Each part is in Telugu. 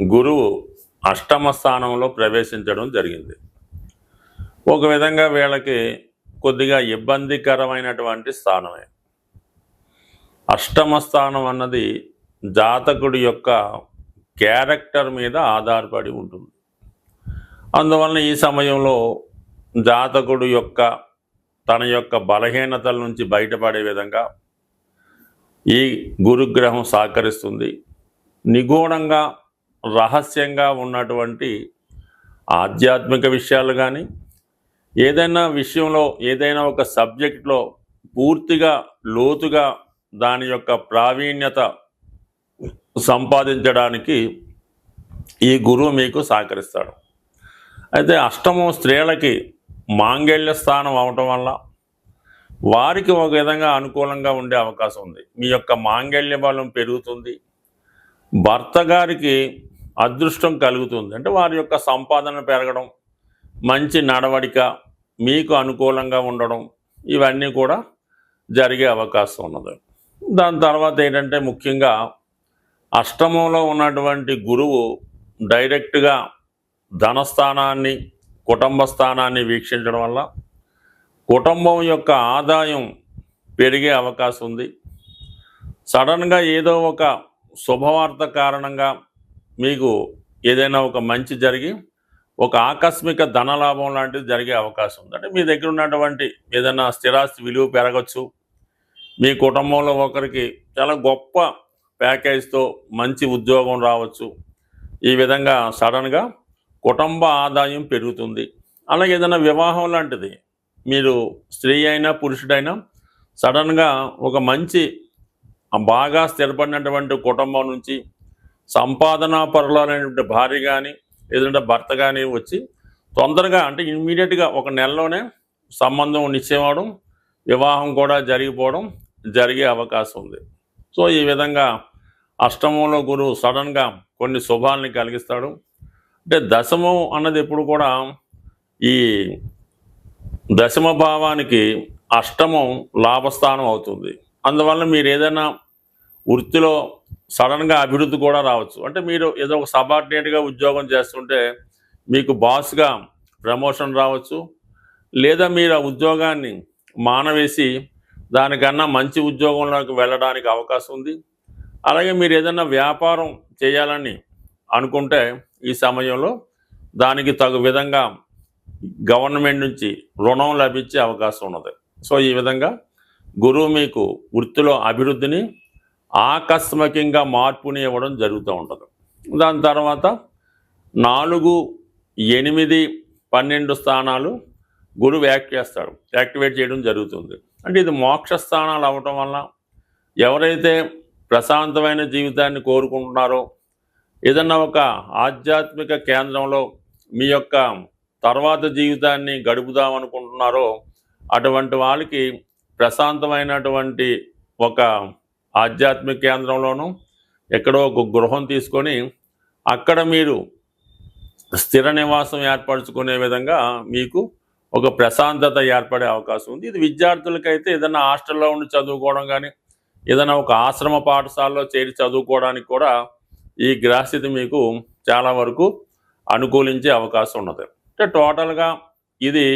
గురువు అష్టమ స్థానంలో ప్రవేశించడం జరిగింది. ఒక విధంగా వీళ్ళకి కొద్దిగా ఇబ్బందికరమైనటువంటి స్థానమే. అష్టమ స్థానం అన్నది జాతకుడి యొక్క క్యారెక్టర్ మీద ఆధారపడి ఉంటుంది. అందువలన ఈ సమయంలో జాతకుడు యొక్క తన యొక్క బలహీనతల నుంచి బయటపడే విధంగా ఈ గురుగ్రహం సహకరిస్తుంది. నిగూఢంగా రహస్యంగా ఉన్నటువంటి ఆధ్యాత్మిక విషయాలు కానీ ఏదైనా విషయంలో ఏదైనా ఒక సబ్జెక్ట్లో పూర్తిగా లోతుగా దాని యొక్క ప్రావీణ్యత సంపాదించడానికి ఈ గురువు మీకు సహకరిస్తాడు. అయితే అష్టమం స్త్రీలకి మాంగళ్య స్థానం అవటం వల్ల వారికి ఒక విధంగా అనుకూలంగా ఉండే అవకాశం ఉంది. మీ యొక్క మాంగళ్య బలం పెరుగుతుంది. భర్త గారికి అదృష్టం కలుగుతుంది. అంటే వారి యొక్క సంపాదన పెరగడం మంచి నడవడిక మీకు అనుకూలంగా ఉండడం ఇవన్నీ కూడా జరిగే అవకాశం ఉన్నది. దాని తర్వాత ఏంటంటే ముఖ్యంగా అష్టమంలో ఉన్నటువంటి గురువు డైరెక్ట్గా ధనస్థానాన్ని కుటుంబ స్థానాన్ని వీక్షించడం వల్ల కుటుంబం యొక్క ఆదాయం పెరిగే అవకాశం ఉంది. సడన్గా ఏదో ఒక శుభవార్త కారణంగా మీకు ఏదైనా ఒక మంచి జరిగి ఒక ఆకస్మిక ధనలాభం లాంటిది జరిగే అవకాశం ఉంది. అంటే మీ దగ్గర ఉన్నటువంటి ఏదైనా స్థిరాస్తి విలువ పెరగచ్చు. మీ కుటుంబంలో ఒకరికి చాలా గొప్ప ప్యాకేజ్తో మంచి ఉద్యోగం రావచ్చు. ఈ విధంగా సడన్గా కుటుంబ ఆదాయం పెరుగుతుంది. అలాగే ఏదైనా వివాహం లాంటిది మీరు స్త్రీ అయినా పురుషుడైనా సడన్గా ఒక మంచి బాగా స్థిరపడినటువంటి కుటుంబం నుంచి సంపాదనా పరులైనటువంటి భార్య కానీ లేదంటే భర్త కానీ వచ్చి తొందరగా అంటే ఇమ్మీడియట్గా ఒక నెలలోనే సంబంధం నిశ్చయం వివాహం కూడా జరిగిపోవడం జరిగే అవకాశం ఉంది. సో ఈ విధంగా అష్టమంలో గురువు సడన్గా కొన్ని శుభాలని కలిగిస్తాడు. అంటే దశమం అన్నది ఎప్పుడు కూడా ఈ దశమ భావానికి అష్టమం లాభస్థానం అవుతుంది. అందువల్ల మీరు ఏదైనా వృత్తిలో సడన్గా అభివృద్ధి కూడా రావచ్చు. అంటే మీరు ఏదో ఒక సబార్డినేట్గా ఉద్యోగం చేస్తుంటే మీకు బాస్గా ప్రమోషన్ రావచ్చు. లేదా మీరు ఆ ఉద్యోగాన్ని మానవేసి దానికన్నా మంచి ఉద్యోగంలోకి వెళ్ళడానికి అవకాశం ఉంది. అలాగే మీరు ఏదైనా వ్యాపారం చేయాలని అనుకుంటే ఈ సమయంలో దానికి తగు విధంగా గవర్నమెంట్ నుంచి రుణం లభించే అవకాశం ఉన్నది. సో ఈ విధంగా గురువు మీకు వృత్తిలో అభివృద్ధిని ఆకస్మికంగా మార్పుని ఇవ్వడం జరుగుతూ ఉంటుంది. దాని తర్వాత నాలుగు ఎనిమిది పన్నెండు స్థానాలు గురువు యాక్ట్ చేస్తాడు యాక్టివేట్ చేయడం జరుగుతుంది. అంటే ఇది మోక్ష స్థానాలు అవ్వటం వల్ల ఎవరైతే ప్రశాంతమైన జీవితాన్ని కోరుకుంటున్నారో ఏదన్నా ఒక ఆధ్యాత్మిక కేంద్రంలో మీ యొక్క తర్వాత జీవితాన్ని గడుపుదాం అనుకుంటున్నారో అటువంటి వాళ్ళకి ప్రశాంతమైనటువంటి ఒక ఆధ్యాత్మిక కేంద్రంలోనూ ఎక్కడో ఒక గృహం తీసుకొని అక్కడ మీరు స్థిర నివాసం ఏర్పరచుకునే విధంగా మీకు ఒక ప్రశాంతత ఏర్పడే అవకాశం ఉంది. ఇది విద్యార్థులకైతే ఏదైనా హాస్టల్లో ఉండి చదువుకోవడం కానీ ఏదైనా ఒక ఆశ్రమ పాఠశాలలో చేరి చదువుకోవడానికి కూడా ఈ గ్రహస్థితి మీకు చాలా వరకు అనుకూలించే అవకాశం ఉన్నది. అంటే టోటల్గా ఇది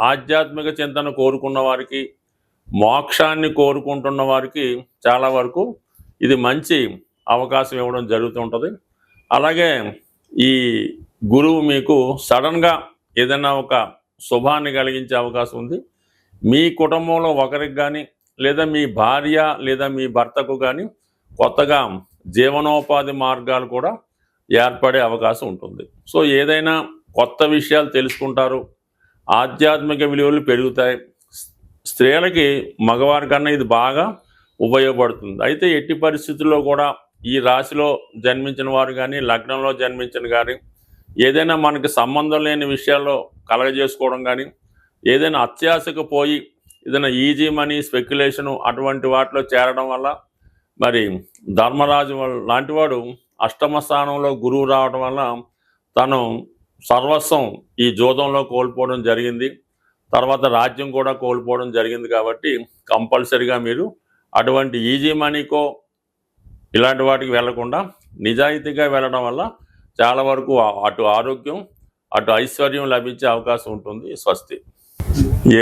ఆధ్యాత్మిక చింతన కోరుకున్న వారికి మోక్షాన్ని కోరుకుంటున్న వారికి చాలా వరకు ఇది మంచి అవకాశం ఇవ్వడం జరుగుతుంటుంది అలాగే ఈ గురువు మీకు సడన్గా ఏదైనా ఒక శుభాన్ని కలిగించే అవకాశం ఉంది. మీ కుటుంబంలో ఒకరికి కానీ లేదా మీ భార్య లేదా మీ భర్తకు కానీ కొత్తగా జీవనోపాధి మార్గాలు కూడా ఏర్పడే అవకాశం ఉంటుంది. సో ఏదైనా కొత్త విషయాలు తెలుసుకుంటారు. ఆధ్యాత్మిక విలువలు పెరుగుతాయి. స్త్రీలకి మగవారి కన్నా ఇది బాగా ఉపయోగపడుతుంది. అయితే ఎట్టి పరిస్థితుల్లో కూడా ఈ రాశిలో జన్మించిన వారు కానీ లగ్నంలో జన్మించిన కానీ ఏదైనా మనకి సంబంధం లేని విషయాల్లో కలగజేసుకోవడం కానీ ఏదైనా అత్యాశకు పోయి ఏదైనా ఈజీ మనీ స్పెక్యులేషను అటువంటి వాటిలో చేరడం వల్ల మరి ధర్మరాజు లాంటి లాంటివాడు అష్టమ స్థానంలో గురువు రావడం వల్ల తను సర్వస్వం ఈ జోదంలో కోల్పోవడం జరిగింది. తర్వాత రాజ్యం కూడా కోల్పోవడం జరిగింది కాబట్టి కంపల్సరిగా మీరు అటువంటి ఈజీ మనీకో ఇలాంటి వాటికి వెళ్ళకుండా నిజాయితీగా వెళ్ళడం వల్ల చాలా వరకు అటు ఆరోగ్యం అటు ఐశ్వర్యం లభించే అవకాశం ఉంటుంది స్వస్తి.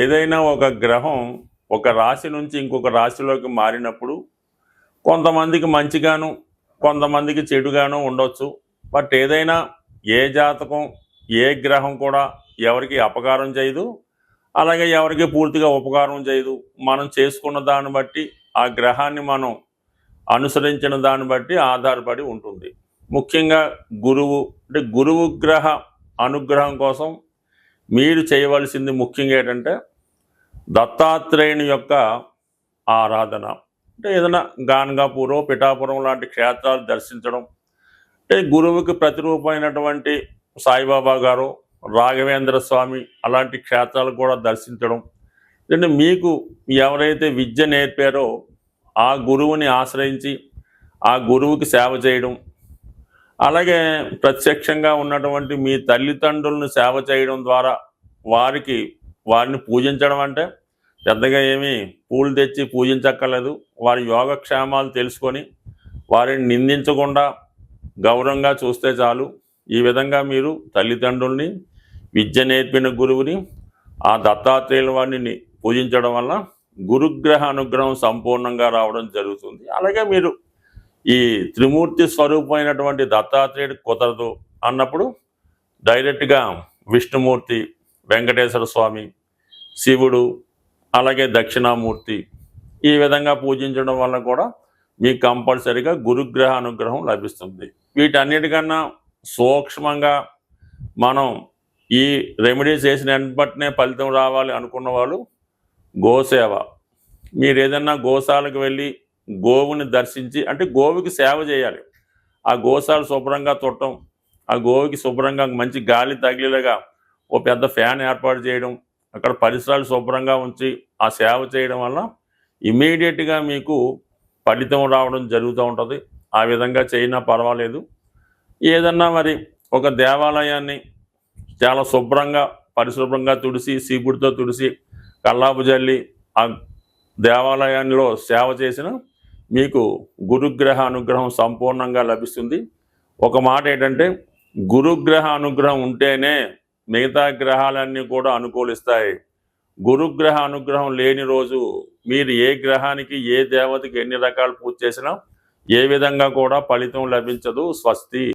ఏదైనా ఒక గ్రహం ఒక రాశి నుంచి ఇంకొక రాశిలోకి మారినప్పుడు కొంతమందికి మంచిగాను కొంతమందికి చెడుగాను ఉండొచ్చు. బట్ ఏదైనా ఏ జాతకం ఏ గ్రహం కూడా ఎవరికి అపకారం చేయదు. అలాగే ఎవరికి పూర్తిగా ఉపకారం చేయదు. మనం చేసుకున్న దాన్ని బట్టి ఆ గ్రహాన్ని మనం అనుసరించిన దాన్ని బట్టి ఆధారపడి ఉంటుంది. ముఖ్యంగా గురువు అంటే గురువు గ్రహ అనుగ్రహం కోసం మీరు చేయవలసింది ముఖ్యంగా ఏంటంటే దత్తాత్రేయుని యొక్క ఆరాధన. అంటే ఏదైనా గాన్గాపూరో పిఠాపురం లాంటి క్షేత్రాలు దర్శించడం. అంటే గురువుకి ప్రతిరూపమైనటువంటి సాయిబాబా గారు రాఘవేంద్ర స్వామి అలాంటి క్షేత్రాలు కూడా దర్శించడం. అంటే మీకు ఎవరైతే విద్య నేర్పారో ఆ గురువుని ఆశ్రయించి ఆ గురువుకి సేవ చేయడం. అలాగే ప్రత్యక్షంగా ఉన్నటువంటి మీ తల్లిదండ్రులను సేవ చేయడం ద్వారా వారికి వారిని పూజించడం అంటే పెద్దగా ఏమీ పూలు తెచ్చి పూజించక్కర్లేదు. వారి యోగక్షేమాలు తెలుసుకొని వారిని నిందించకుండా గౌరవంగా చూస్తే చాలు. ఈ విధంగా మీరు తల్లిదండ్రుల్ని విద్య నేర్పిన గురువుని ఆ దత్తాత్రేయుల వాడిని పూజించడం వల్ల గురుగ్రహ అనుగ్రహం సంపూర్ణంగా రావడం జరుగుతుంది. అలాగే మీరు ఈ త్రిమూర్తి స్వరూపమైనటువంటి దత్తాత్రేయుడు కుదరదు అన్నప్పుడు డైరెక్ట్గా విష్ణుమూర్తి వెంకటేశ్వర స్వామి శివుడు అలాగే దక్షిణామూర్తి ఈ విధంగా పూజించడం వల్ల కూడా మీకు కంపల్సరిగా గురుగ్రహ అనుగ్రహం లభిస్తుంది. వీటన్నిటికన్నా సూక్ష్మంగా మనం ఈ రెమెడీస్ చేసిన వెంటనే ఫలితం రావాలి అనుకున్న వాళ్ళు గోసేవ. మీరు ఏదన్నా గోశాలకు వెళ్ళి గోవుని దర్శించి అంటే గోవుకి సేవ చేయాలి. ఆ గోశాల శుభ్రంగా తుట్టడం ఆ గోవుకి శుభ్రంగా మంచి గాలి తగిలేలాగా ఓ పెద్ద ఫ్యాన్ ఏర్పాటు చేయడం అక్కడ పరిసరాలు శుభ్రంగా ఉంచి ఆ సేవ చేయడం వల్ల ఇమీడియట్గా మీకు ఫలితం రావడం జరుగుతూ ఉంటుంది. ఆ విధంగా చేయినా పర్వాలేదు. ఏదన్నా మరి ఒక దేవాలయాన్ని చాలా శుభ్రంగా పరిశుభ్రంగా తుడిసి సీపుడితో తుడిసి కల్లాపు జల్లి ఆ దేవాలయాల్లో సేవ చేసిన మీకు గురుగ్రహ అనుగ్రహం సంపూర్ణంగా లభిస్తుంది. ఒక మాట ఏంటంటే గురుగ్రహ అనుగ్రహం ఉంటేనే మిగతా గ్రహాలన్నీ కూడా అనుకూలిస్తాయి. గురుగ్రహ అనుగ్రహం లేని రోజు మీరు ఏ గ్రహానికి ఏ దేవతకి ఎన్ని రకాలు పూజ చేసినా ఏ విధంగా కూడా ఫలితం లభించదు స్వస్తి.